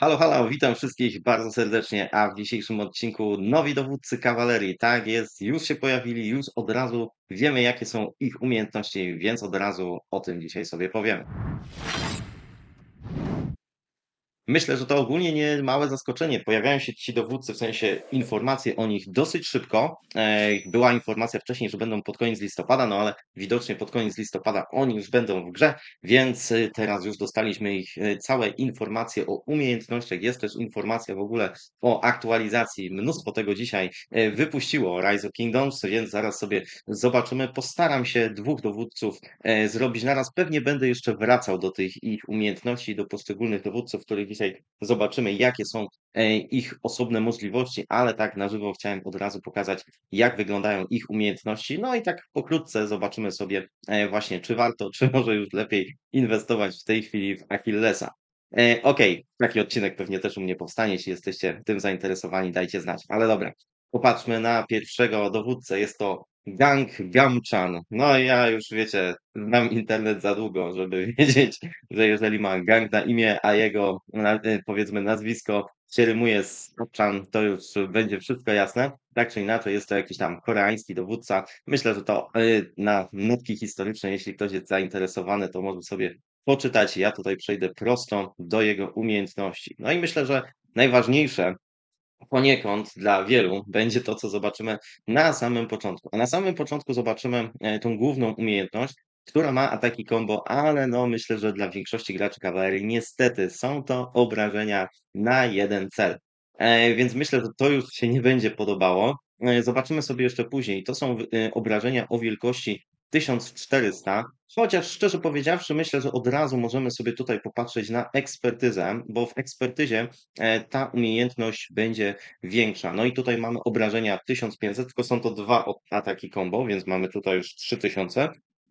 Halo, halo, witam wszystkich bardzo serdecznie, a w dzisiejszym odcinku nowi dowódcy kawalerii. Tak jest, już się pojawili, już od razu wiemy, jakie są ich umiejętności, więc od razu o tym dzisiaj sobie powiemy. Myślę, że to ogólnie nie małe zaskoczenie. Pojawiają się ci dowódcy, w sensie informacje o nich dosyć szybko. E, była informacja wcześniej, że będą pod koniec listopada, no ale widocznie pod koniec listopada oni już będą w grze, więc e, teraz już dostaliśmy ich e, całe informacje o umiejętnościach. Jest też informacja w ogóle o aktualizacji. Mnóstwo tego dzisiaj wypuściło Rise of Kingdoms, więc zaraz sobie zobaczymy. Postaram się dwóch dowódców zrobić naraz. Pewnie będę jeszcze wracał do tych ich umiejętności, do poszczególnych dowódców, których dzisiaj zobaczymy, jakie są e, ich osobne możliwości, ale tak na żywo chciałem od razu pokazać, jak wyglądają ich umiejętności. No i tak pokrótce zobaczymy sobie e, właśnie, czy warto, czy może już lepiej inwestować w tej chwili w Achillesa. E, okay. taki odcinek pewnie też u mnie powstanie. Jeśli jesteście tym zainteresowani, dajcie znać. Ale dobra, popatrzmy na pierwszego dowódcę. Jest to Gang Gamchan. No ja już wiecie, znam internet za długo, żeby wiedzieć, że jeżeli ma gang na imię, a jego y, powiedzmy nazwisko się rymuje z Chan, to już będzie wszystko jasne. Tak czy inaczej jest to jakiś tam koreański dowódca. Myślę, że to y, na nutki historyczne, jeśli ktoś jest zainteresowany, to może sobie poczytać. Ja tutaj przejdę prosto do jego umiejętności. No i myślę, że najważniejsze poniekąd dla wielu będzie to, co zobaczymy na samym początku. A na samym początku zobaczymy e, tą główną umiejętność, która ma ataki combo, ale no myślę, że dla większości graczy kawalerii niestety są to obrażenia na jeden cel. E, więc myślę, że to już się nie będzie podobało. E, zobaczymy sobie jeszcze później. To są obrażenia o wielkości 1400, chociaż szczerze powiedziawszy, myślę, że od razu możemy sobie tutaj popatrzeć na ekspertyzę, bo w ekspertyzie e, ta umiejętność będzie większa. No i tutaj mamy obrażenia 1500, tylko są to dwa ataki combo, więc mamy tutaj już 3000.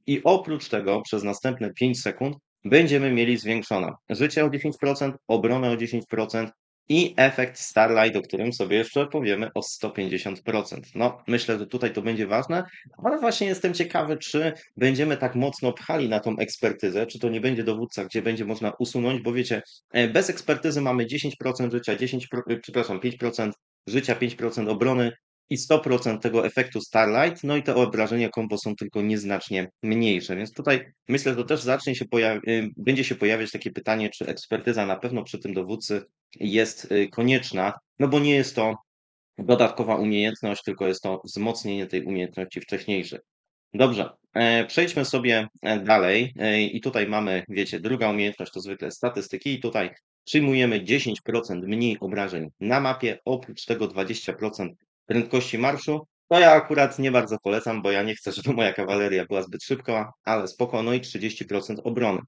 I oprócz tego przez następne 5 sekund będziemy mieli zwiększone życie o 10%, obronę o 10%, i efekt Starlight, o którym sobie jeszcze powiemy o 150%. No, myślę, że tutaj to będzie ważne, ale właśnie jestem ciekawy, czy będziemy tak mocno pchali na tą ekspertyzę, czy to nie będzie dowódca, gdzie będzie można usunąć, bo wiecie, e, bez ekspertyzy mamy 10% życia, 10, e, przepraszam, 5% życia, 5% obrony, i 100% tego efektu Starlight, no i te obrażenia combo są tylko nieznacznie mniejsze, więc tutaj myślę, że też zacznie się y, będzie się pojawiać takie pytanie, czy ekspertyza na pewno przy tym dowódcy jest y, konieczna, no bo nie jest to dodatkowa umiejętność, tylko jest to wzmocnienie tej umiejętności wcześniejszej. Dobrze, e, przejdźmy sobie e, dalej e, i tutaj mamy, wiecie, druga umiejętność to zwykle statystyki i tutaj przyjmujemy 10% mniej obrażeń na mapie, oprócz tego 20% prędkości marszu, to ja akurat nie bardzo polecam, bo ja nie chcę, żeby moja kawaleria była zbyt szybka, ale spoko, no i 30% obrony.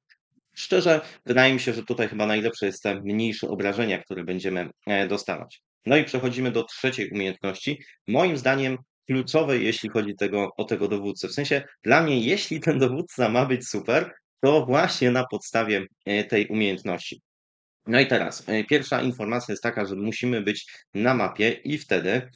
Szczerze, wydaje mi się, że tutaj chyba najlepsze jest te mniejsze obrażenia, które będziemy e, dostawać. No i przechodzimy do trzeciej umiejętności. Moim zdaniem kluczowej, jeśli chodzi tego, o tego dowódcę. W sensie dla mnie, jeśli ten dowódca ma być super, to właśnie na podstawie e, tej umiejętności. No i teraz, e, pierwsza informacja jest taka, że musimy być na mapie i wtedy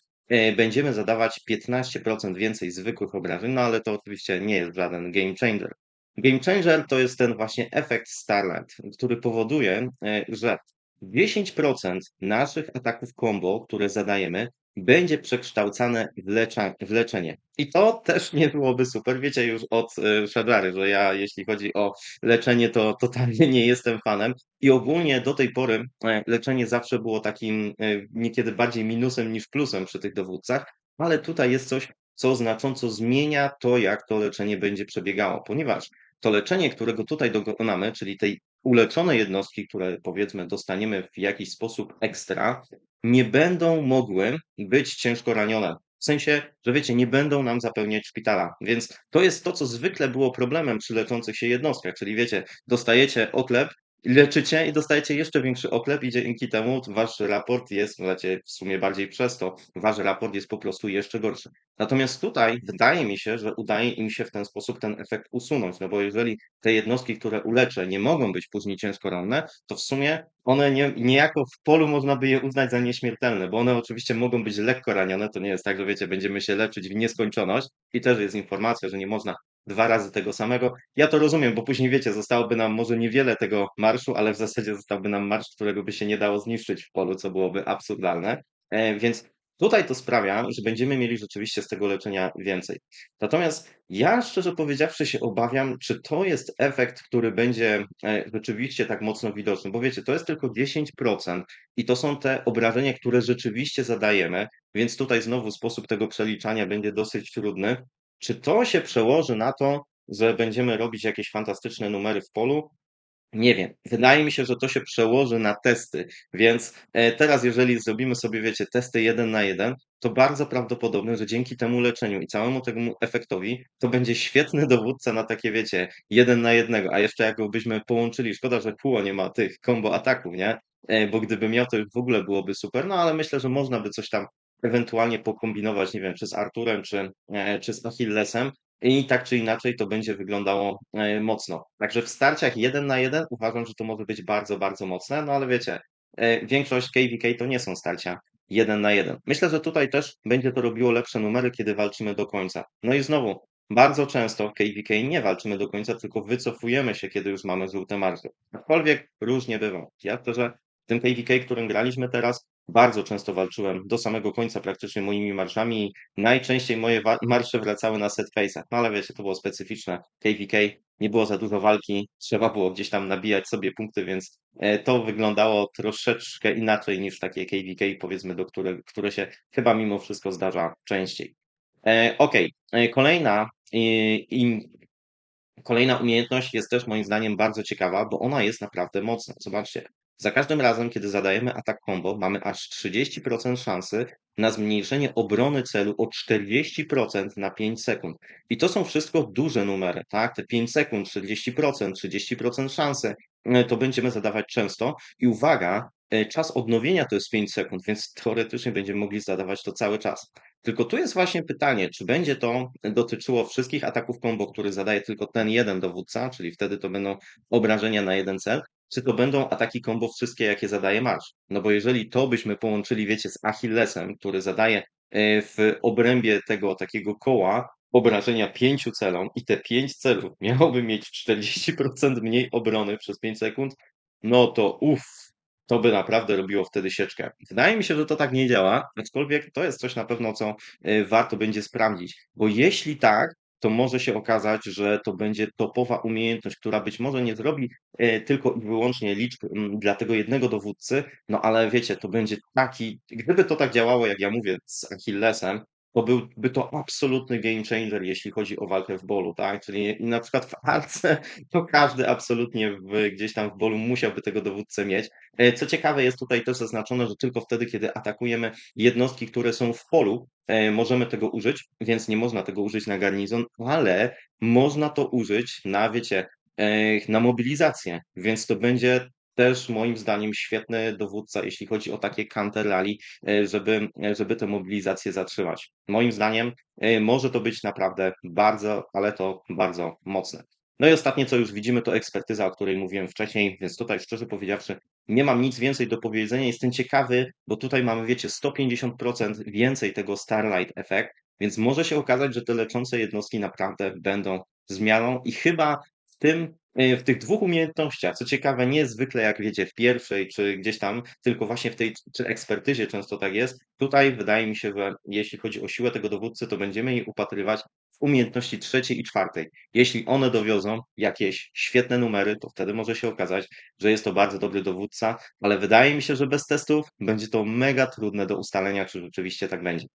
będziemy zadawać 15% więcej zwykłych obrażeń, no ale to oczywiście nie jest żaden game changer. Game changer to jest ten właśnie efekt Starlight, który powoduje, e, że 10% naszych ataków combo, które zadajemy, będzie przekształcane w, lecza, w leczenie. I to też nie byłoby super. Wiecie już od y, Shadary, że ja jeśli chodzi o leczenie, to totalnie nie jestem fanem. I ogólnie do tej pory e, leczenie zawsze było takim e, niekiedy bardziej minusem niż plusem przy tych dowódcach, ale tutaj jest coś, co znacząco zmienia to, jak to leczenie będzie przebiegało, ponieważ to leczenie, którego tutaj dokonamy, czyli tej uleczonej jednostki, które powiedzmy dostaniemy w jakiś sposób ekstra, nie będą mogły być ciężko ranione. W sensie, że wiecie, nie będą nam zapełniać szpitala. Więc to jest to, co zwykle było problemem przy leczących się jednostkach. Czyli wiecie, dostajecie oklep, leczycie i dostajecie jeszcze większy oklep i dzięki temu wasz raport jest, znaczy w sumie bardziej przez to, wasz raport jest po prostu jeszcze gorszy. Natomiast tutaj wydaje mi się, że udaje im się w ten sposób ten efekt usunąć, no bo jeżeli te jednostki, które uleczę, nie mogą być później ciężko ranne, to w sumie one nie, niejako w polu można by je uznać za nieśmiertelne, bo one oczywiście mogą być lekko ranione, to nie jest tak, że wiecie, będziemy się leczyć w nieskończoność i też jest informacja, że nie można 2 razy tego samego. Ja to rozumiem, bo później wiecie, zostałoby nam może niewiele tego marszu, ale w zasadzie zostałby nam marsz, którego by się nie dało zniszczyć w polu, co byłoby absurdalne. E, więc tutaj to sprawia, że będziemy mieli rzeczywiście z tego leczenia więcej. Natomiast ja szczerze powiedziawszy się obawiam, czy to jest efekt, który będzie e, rzeczywiście tak mocno widoczny, bo wiecie, to jest tylko 10% i to są te obrażenia, które rzeczywiście zadajemy, więc tutaj znowu sposób tego przeliczania będzie dosyć trudny. Czy to się przełoży na to, że będziemy robić jakieś fantastyczne numery w polu? Nie wiem. Wydaje mi się, że to się przełoży na testy, więc e, teraz jeżeli zrobimy sobie, wiecie, testy jeden na jeden, to bardzo prawdopodobne, że dzięki temu leczeniu i całemu temu efektowi to będzie świetny dowódca na takie, wiecie, jeden na jednego, a jeszcze jak go byśmy połączyli, szkoda, że Puo nie ma tych combo ataków, nie? E, bo gdyby miał, to już w ogóle byłoby super, no ale myślę, że można by coś tam ewentualnie pokombinować, nie wiem, czy z Arturem, czy, e, czy z Achillesem, i tak czy inaczej to będzie wyglądało e, mocno. Także w starciach jeden na jeden uważam, że to może być bardzo, bardzo mocne, no ale wiecie, e, większość KVK to nie są starcia jeden na jeden. Myślę, że tutaj też będzie to robiło lepsze numery, kiedy walczymy do końca. No i znowu, bardzo często w KVK nie walczymy do końca, tylko wycofujemy się, kiedy już mamy żółte marże. Aczkolwiek różnie bywa. Ja szczerze, w tym KVK, którym graliśmy teraz, bardzo często walczyłem do samego końca praktycznie moimi marszami najczęściej moje marsze wracały na set face'ach. No ale wiecie, to było specyficzne. KVK, nie było za dużo walki, trzeba było gdzieś tam nabijać sobie punkty, więc e, to wyglądało troszeczkę inaczej niż takie KVK, powiedzmy, do które, które się chyba mimo wszystko zdarza częściej. E, Okej, okay. kolejna kolejna umiejętność jest też moim zdaniem bardzo ciekawa, bo ona jest naprawdę mocna. Zobaczcie, za każdym razem, kiedy zadajemy atak combo, mamy aż 30% szansy na zmniejszenie obrony celu o 40% na 5 sekund. I to są wszystko duże numery, tak? Te 5 sekund, 40%, 30% szansy, e, to będziemy zadawać często. I uwaga, e, czas odnowienia to jest 5 sekund, więc teoretycznie będziemy mogli zadawać to cały czas. Tylko tu jest właśnie pytanie, czy będzie to dotyczyło wszystkich ataków combo, który zadaje tylko ten jeden dowódca, czyli wtedy to będą obrażenia na jeden cel, czy to będą ataki combo wszystkie, jakie zadaje marsz. No bo jeżeli to byśmy połączyli, wiecie, z Achillesem, który zadaje e, w obrębie tego takiego koła obrażenia pięciu celom i te pięć celów miałoby mieć 40% mniej obrony przez 5 sekund, no to uff, to by naprawdę robiło wtedy sieczkę. Wydaje mi się, że to tak nie działa, aczkolwiek to jest coś na pewno, co e, warto będzie sprawdzić, bo jeśli tak, to może się okazać, że to będzie topowa umiejętność, która być może nie zrobi e, tylko i wyłącznie liczb dla tego jednego dowódcy, no ale wiecie, to będzie taki, gdyby to tak działało, jak ja mówię, z Achillesem, to byłby to absolutny game changer, jeśli chodzi o walkę w bolu, tak? Czyli na przykład w arce to każdy absolutnie w, gdzieś tam w bolu musiałby tego dowódcę mieć. E, co ciekawe, jest tutaj też zaznaczone, że tylko wtedy, kiedy atakujemy jednostki, które są w polu, e, możemy tego użyć, więc nie można tego użyć na garnizon, ale można to użyć na, wiecie, e, na mobilizację, więc to będzie też moim zdaniem świetny dowódca, jeśli chodzi o takie counter rally, e, żeby, e, żeby tę mobilizację zatrzymać. Moim zdaniem e, może to być naprawdę bardzo, ale to bardzo mocne. No i ostatnie, co już widzimy, to ekspertyza, o której mówiłem wcześniej, więc tutaj szczerze powiedziawszy, nie mam nic więcej do powiedzenia. Jestem ciekawy, bo tutaj mamy, wiecie, 150% więcej tego Starlight Effect, więc może się okazać, że te leczące jednostki naprawdę będą zmianą i chyba w tym w tych dwóch umiejętnościach, co ciekawe, niezwykle jak wiecie, w pierwszej czy gdzieś tam, tylko właśnie w tej czy ekspertyzie często tak jest. Tutaj wydaje mi się, że jeśli chodzi o siłę tego dowódcy, to będziemy jej upatrywać w umiejętności trzeciej i czwartej. Jeśli one dowiozą jakieś świetne numery, to wtedy może się okazać, że jest to bardzo dobry dowódca, ale wydaje mi się, że bez testów będzie to mega trudne do ustalenia, czy rzeczywiście tak będzie.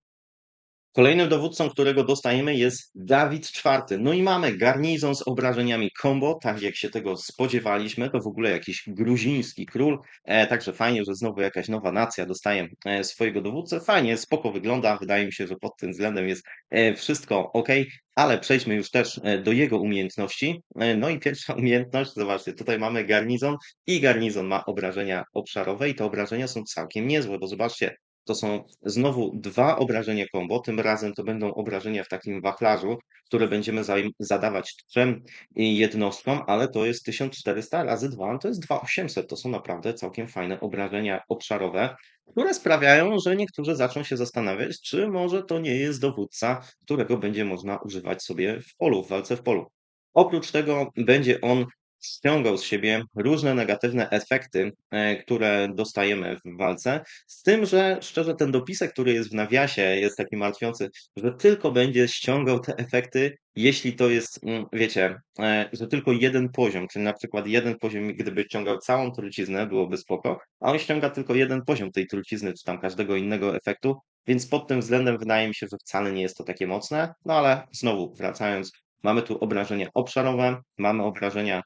Kolejnym dowódcą, którego dostajemy jest Dawid IV. No i mamy garnizon z obrażeniami combo, tak jak się tego spodziewaliśmy, to w ogóle jakiś gruziński król, e, także fajnie, że znowu jakaś nowa nacja dostaje e, swojego dowódcę, fajnie, spoko wygląda, wydaje mi się, że pod tym względem jest e, wszystko ok, ale przejdźmy już też e, do jego umiejętności. No i pierwsza umiejętność, zobaczcie, tutaj mamy garnizon i garnizon ma obrażenia obszarowe i te obrażenia są całkiem niezłe, bo zobaczcie, to są znowu 2 obrażenia combo, tym razem to będą obrażenia w takim wachlarzu, które będziemy zadawać 3 jednostkom, ale to jest 1400 razy 2 to jest 2800. To są naprawdę całkiem fajne obrażenia obszarowe, które sprawiają, że niektórzy zaczną się zastanawiać, czy może to nie jest dowódca, którego będzie można używać sobie w polu, w walce w polu. Oprócz tego będzie on ściągał z siebie różne negatywne efekty, e, które dostajemy w walce, z tym, że szczerze ten dopisek, który jest w nawiasie, jest taki martwiący, że tylko będzie ściągał te efekty, jeśli to jest, mm, wiecie, e, że tylko jeden poziom, czyli na przykład jeden poziom, gdyby ściągał całą truciznę, byłoby spoko, a on ściąga tylko jeden poziom tej trucizny, czy tam każdego innego efektu, więc pod tym względem wydaje mi się, że wcale nie jest to takie mocne. No ale znowu wracając, mamy tu obrażenia obszarowe, mamy obrażenia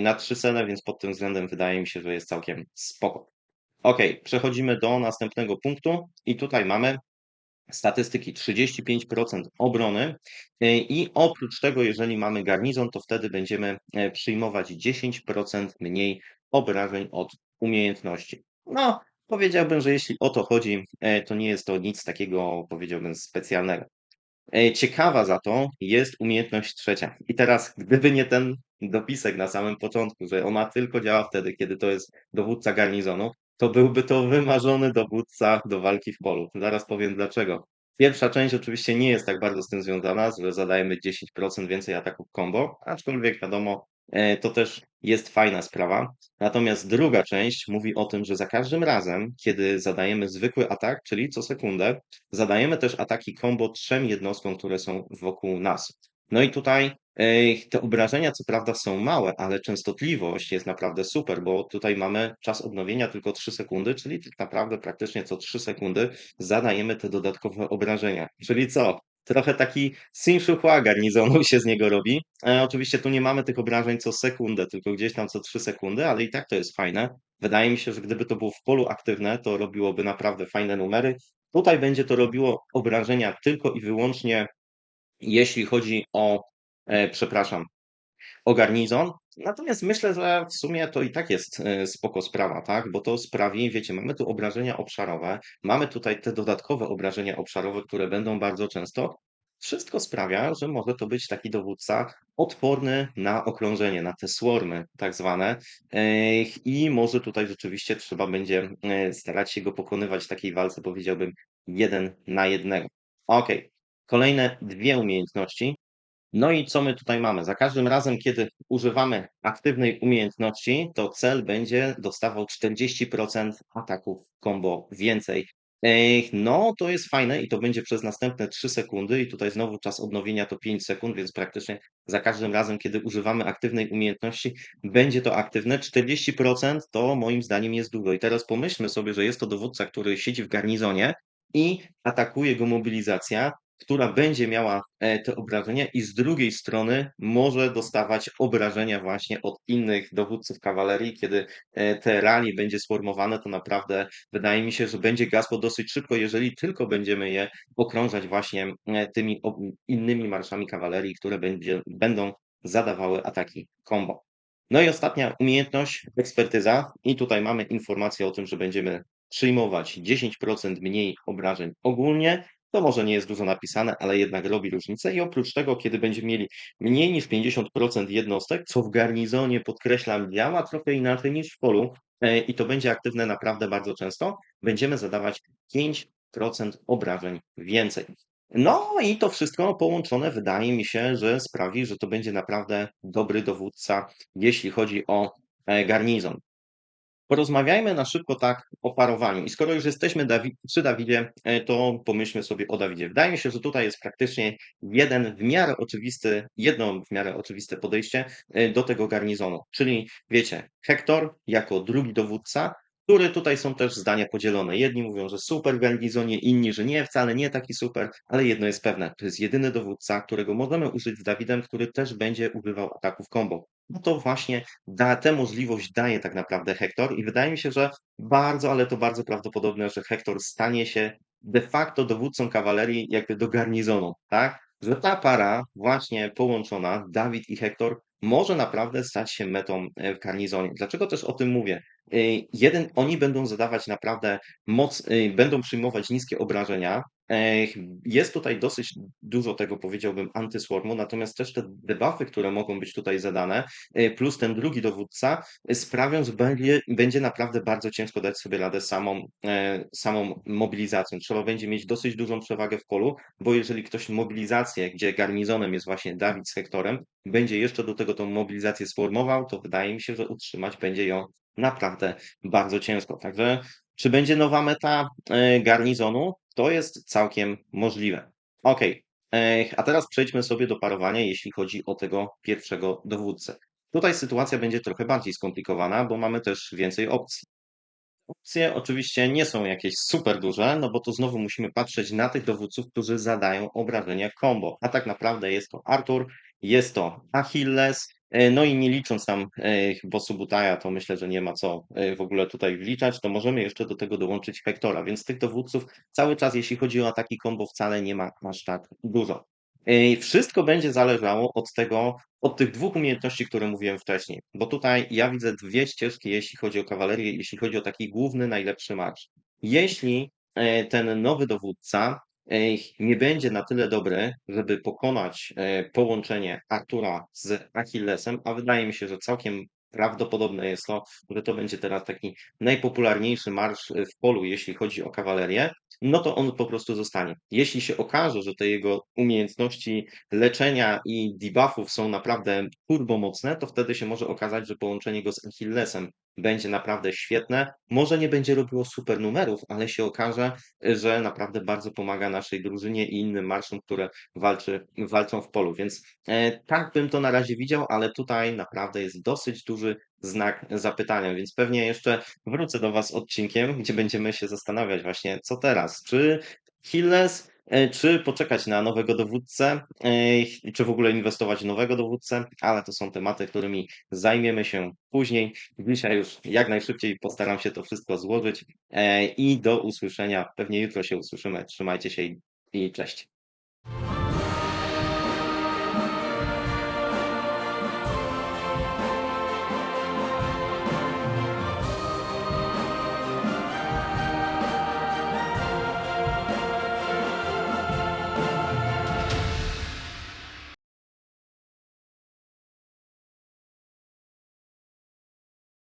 na 3 cele, więc pod tym względem wydaje mi się, że jest całkiem spoko. Ok, przechodzimy do następnego punktu i tutaj mamy statystyki 35% obrony yy, i oprócz tego, jeżeli mamy garnizon, to wtedy będziemy e, przyjmować 10% mniej obrażeń od umiejętności. No, powiedziałbym, że jeśli o to chodzi, e, to nie jest to nic takiego, powiedziałbym, specjalnego. E, ciekawa za to jest umiejętność trzecia. I teraz, gdyby nie ten dopisek na samym początku, że ona tylko działa wtedy, kiedy to jest dowódca garnizonu, to byłby to wymarzony dowódca do walki w polu. Zaraz powiem dlaczego. Pierwsza część oczywiście nie jest tak bardzo z tym związana, że zadajemy 10% więcej ataków combo, aczkolwiek wiadomo, to też jest fajna sprawa. Natomiast druga część mówi o tym, że za każdym razem, kiedy zadajemy zwykły atak, czyli co sekundę, zadajemy też ataki combo trzem jednostkom, które są wokół nas. No i tutaj e, te obrażenia co prawda są małe, ale częstotliwość jest naprawdę super, bo tutaj mamy czas odnowienia tylko 3 sekundy, czyli tak naprawdę praktycznie co 3 sekundy zadajemy te dodatkowe obrażenia. Czyli co? Trochę taki Sinshuhua garnizonu się z niego robi. E, oczywiście tu nie mamy tych obrażeń co sekundę, tylko gdzieś tam co 3 sekundy, ale i tak to jest fajne. Wydaje mi się, że gdyby to było w polu aktywne, to robiłoby naprawdę fajne numery. Tutaj będzie to robiło obrażenia tylko i wyłącznie, jeśli chodzi o, e, przepraszam, o garnizon. Natomiast myślę, że w sumie to i tak jest e, spoko sprawa, tak? Bo to sprawi, wiecie, mamy tu obrażenia obszarowe, mamy tutaj te dodatkowe obrażenia obszarowe, które będą bardzo często. Wszystko sprawia, że może to być taki dowódca odporny na okrążenie, na te swarmy tak zwane. E, I może tutaj rzeczywiście trzeba będzie e, starać się go pokonywać w takiej walce, powiedziałbym, jeden na jednego. Ok, kolejne dwie umiejętności. No i co my tutaj mamy? Za każdym razem, kiedy używamy aktywnej umiejętności, to cel będzie dostawał 40% ataków combo więcej. No, to jest fajne i to będzie przez następne 3 sekundy i tutaj znowu czas odnowienia to 5 sekund, więc praktycznie za każdym razem, kiedy używamy aktywnej umiejętności, będzie to aktywne. 40% to moim zdaniem jest dużo. I teraz pomyślmy sobie, że jest to dowódca, który siedzi w garnizonie i atakuje go mobilizacja, która będzie miała e, te obrażenia i z drugiej strony może dostawać obrażenia właśnie od innych dowódców kawalerii. Kiedy e, te rali będzie sformowane, to naprawdę wydaje mi się, że będzie gasło dosyć szybko, jeżeli tylko będziemy je okrążać właśnie e, tymi innymi marszami kawalerii, które będzie, będą zadawały ataki combo. No i ostatnia umiejętność, ekspertyza. I tutaj mamy informację o tym, że będziemy przyjmować 10% mniej obrażeń ogólnie to może nie jest dużo napisane, ale jednak robi różnicę i oprócz tego, kiedy będziemy mieli mniej niż 50% jednostek, co w garnizonie, podkreślam, działa trochę inaczej niż w polu e, i to będzie aktywne naprawdę bardzo często, będziemy zadawać 5% obrażeń więcej. No i to wszystko połączone wydaje mi się, że sprawi, że to będzie naprawdę dobry dowódca, jeśli chodzi o e, garnizon. Porozmawiajmy na szybko tak o parowaniu. I skoro już jesteśmy przy Dawidzie, e, to pomyślmy sobie o Dawidzie. Wydaje mi się, że tutaj jest praktycznie jeden w miarę oczywisty, jedno w miarę oczywiste podejście e, do tego garnizonu. Czyli wiecie, Hektor jako drugi dowódca, który tutaj są też zdania podzielone. Jedni mówią, że super w garnizonie, inni, że nie, wcale nie taki super, ale jedno jest pewne, to jest jedyny dowódca, którego możemy użyć z Dawidem, który też będzie używał ataków combo no to właśnie da, tę możliwość daje tak naprawdę Hektor i wydaje mi się, że bardzo, ale to bardzo prawdopodobne, że Hektor stanie się de facto dowódcą kawalerii jakby do garnizonu, tak? Że ta para właśnie połączona, Dawid i Hektor, może naprawdę stać się metą e, w garnizonie. Dlaczego też o tym mówię? Y, jeden, oni będą zadawać naprawdę moc, y, będą przyjmować niskie obrażenia. E, Jest tutaj dosyć dużo tego, powiedziałbym, antyswarmu, natomiast też te debuffy, które mogą być tutaj zadane, y, plus ten drugi dowódca y, sprawią, że będzie, będzie naprawdę bardzo ciężko dać sobie radę samą, e, samą mobilizacją. Trzeba będzie mieć dosyć dużą przewagę w polu, bo jeżeli ktoś mobilizację, gdzie garnizonem jest właśnie Dawid z Hektorem, będzie jeszcze do tego tą mobilizację sformował, to wydaje mi się, że utrzymać będzie ją naprawdę bardzo ciężko. Także czy będzie nowa meta e, garnizonu? To jest całkiem możliwe. Ok, a teraz przejdźmy sobie do parowania, jeśli chodzi o tego pierwszego dowódcę. Tutaj sytuacja będzie trochę bardziej skomplikowana, bo mamy też więcej opcji. Opcje oczywiście nie są jakieś super duże, no bo to znowu musimy patrzeć na tych dowódców, którzy zadają obrażenia combo. A tak naprawdę jest to Artur, jest to Achilles, no i nie licząc tam e, bossu Butaja, to myślę, że nie ma co e, w ogóle tutaj wliczać, to możemy jeszcze do tego dołączyć Hektora, więc tych dowódców cały czas, jeśli chodzi o ataki combo, wcale nie ma aż tak dużo. Wszystko będzie zależało od tego, od tych dwóch umiejętności, które mówiłem wcześniej, bo tutaj ja widzę dwie ścieżki, jeśli chodzi o kawalerię, jeśli chodzi o taki główny, najlepszy marsz. Jeśli e, ten nowy dowódca e, nie będzie na tyle dobry, żeby pokonać e, połączenie Artura z Achillesem, a wydaje mi się, że całkiem prawdopodobne jest to, że to będzie teraz taki najpopularniejszy marsz w polu, jeśli chodzi o kawalerię, no to on po prostu zostanie. Jeśli się okaże, że te jego umiejętności leczenia i debuffów są naprawdę turbo mocne, to wtedy się może okazać, że połączenie go z Achillesem będzie naprawdę świetne. Może nie będzie robiło super numerów, ale się okaże, że naprawdę bardzo pomaga naszej drużynie i innym marszom, które walczy, walczą w polu. Więc e, tak bym to na razie widział, ale tutaj naprawdę jest dosyć duży znak zapytania, więc pewnie jeszcze wrócę do Was odcinkiem, gdzie będziemy się zastanawiać właśnie, co teraz. Czy Hilles, e, czy poczekać na nowego dowódcę, e, czy w ogóle inwestować w nowego dowódcę, ale to są tematy, którymi zajmiemy się później. Dzisiaj już jak najszybciej postaram się to wszystko złożyć e, i do usłyszenia. Pewnie jutro się usłyszymy. Trzymajcie się i- i cześć.